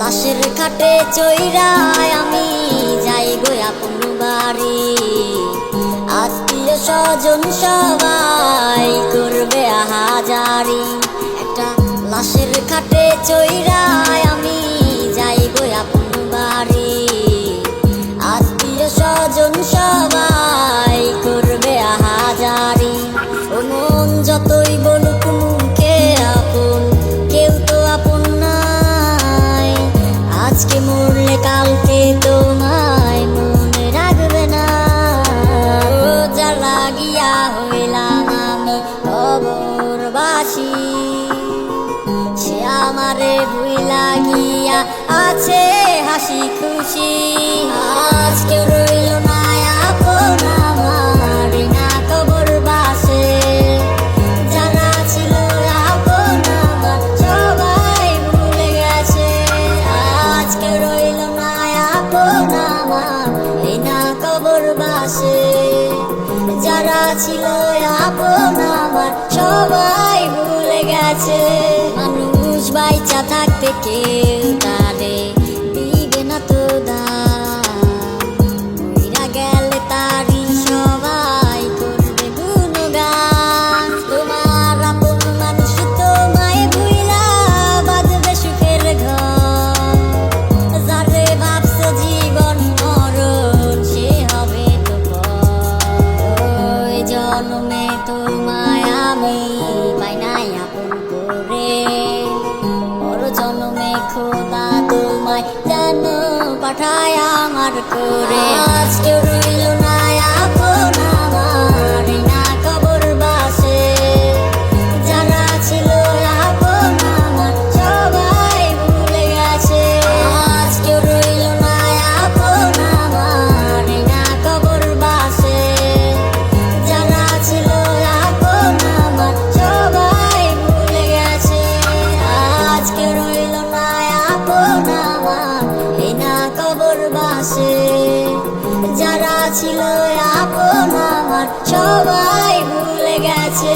লাশের খাটে চৈরায় আমি যাই গো আপন বাড়ি। আত্মীয় স্বজন সবাই করবে হাজারি একটা লাশের খাটে চৈরায় আমি যাই গো আপন বাড়ি। আত্মীয় স্বজন সবাই করবে হাজারি ও মন যতই বলুক আমারে ভুইলা গিয়া আছে হাসি খুশি। রইল আপন আমার না কবর বাসে। যারা ছিল আপন আমার, সবাই ভুলে গেছে। রইল কবর বাসে। যারা ছিল আমার, সবাই ভুলে গেছে। মানুষ বাইচা থাকতে কেউ তোমায় যেন পাঠায় আমার করে। আজকে রইল না ছিল আপন আমার সবাই ভুলে গেছে।